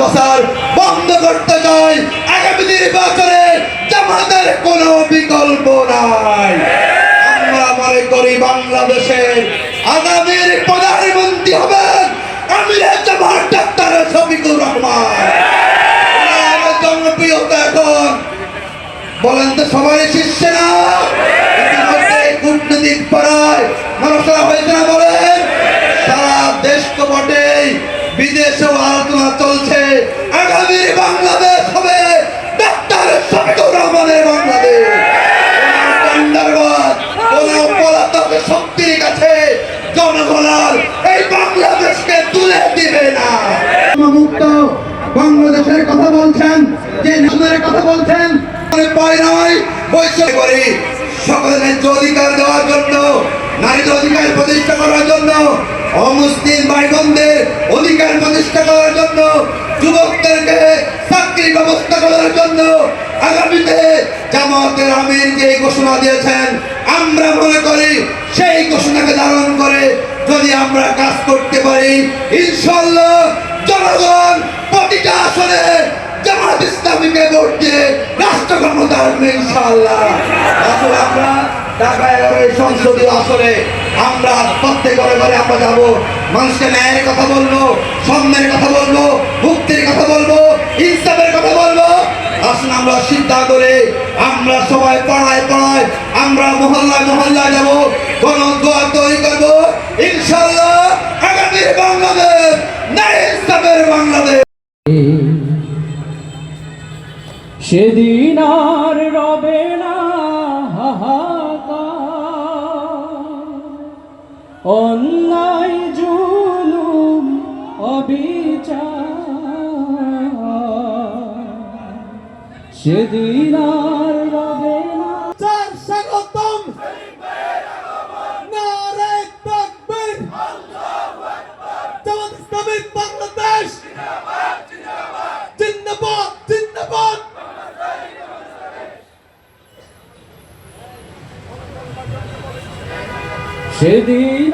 প্রচার বন্ধ করতে চাই। আগামী নির্বাচনে জামাতের কোনো বিকল্প নাই। আমরা মনে করি বাংলাদেশের আগামীর প্রধানমন্ত্রী হবেন আমির ডাক্তার শফিকুর রহমান। বলেন তো সবাই শিখছে না বাংলাদেশ হবে। ডাক্তার শফিকুর রহমানের বাংলাদেশ। শক্তির কাছে জনগণ এই বাংলাদেশকে তুলে দিবে না। মুক্ত বাংলাদেশের কথা বলছেন যে ন্যাশনালের কথা বলছেন। পায় নয় বৈষম্য করি। সকলের অধিকার দেওয়ার জন্য নারীর অধিকার প্রতিষ্ঠা করার জন্য অমুসলিম ভাই বোনদের অধিকার প্রতিষ্ঠা করার চাকরির ব্যবস্থা করার জন্য আগামীতে জামাতের আমির যে ঘোষণা দিয়েছেন, আমরা মনে করি সেই ঘোষণাকে ধারণ করে যদি আমরা কাজ করতে পারি ইনশাল্লাহ জনগণ প্রতিটা আসনে জামাত ইসলামীকে ভোট দিয়ে রাষ্ট্র ক্ষমতা আসবে ইনশাল্লাহ আসলে আমরা ঢাকা এগারো সংসদীয় আসনে আমরা প্রত্যেক ঘরে ঘরে আমরা যাব। মানুষকে ন্যায়ের কথা বলব, সম্মানের কথা বলব, মুক্তির কথা বলব আসুন আমরা চিন্তা করে, আমরা সবাই পড়ায় পড়ায়, আমরা মহল্লায় মহল্লায় যাব কোন দোয়া তৈরি করব। ইনশাল্লাহ আগামী বাংলাদেশ ন্যায় ইনসাফের বাংলাদেশ। সেদিন আর রবে না অন্যায় জুলুম, অবিচার। সেদিন আর রবে না। চার স্বাগতম। নারে তাকবীর। জামাত ইসলামী বাংলাদেশ। জিন্দাবাদ জিন্দাবাদ। সেদিন